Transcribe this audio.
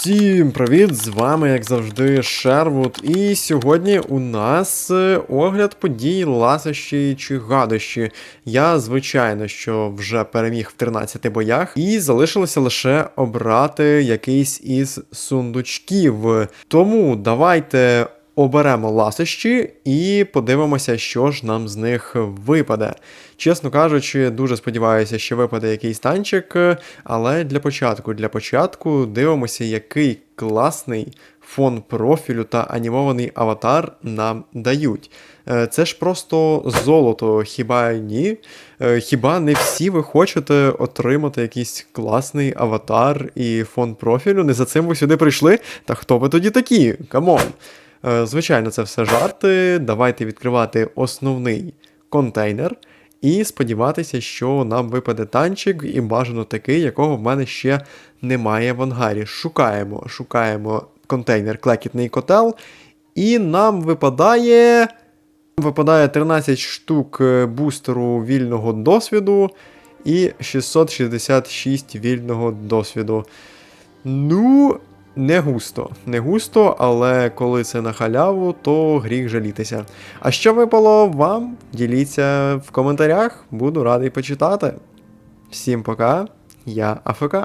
Всім привіт! З вами, як завжди, Шервуд. І сьогодні у нас е, огляд подій ласощі чи гадощі. Я, звичайно, що вже переміг в 13 боях, і залишилося лише обрати якийсь із сундучків. Тому давайте. Оберемо ласощі і подивимося, що ж нам з них випаде. Чесно кажучи, дуже сподіваюся, що випаде якийсь танчик, але для початку, для початку дивимося, який класний фон профілю та анімований аватар нам дають. Е, Це ж просто золото, хіба ні? Е, Хіба не всі ви хочете отримати якийсь класний аватар і фон профілю? Не за цим ви сюди прийшли? Та хто ви тоді такі? Камон! Е, Звичайно, це все жарти. Давайте відкривати основний контейнер і сподіватися, що нам випаде танчик, і бажано такий, якого в мене ще немає в ангарі. Шукаємо, шукаємо контейнер Клекітний котел, і нам випадає. Випадає 13 штук е, бустеру вільного досвіду і 666 вільного досвіду. Ну, не густо. Не густо, але коли це на халяву, то гріх жалітися. А що випало вам? Діліться в коментарях, буду радий почитати. Всім пока, я АФК.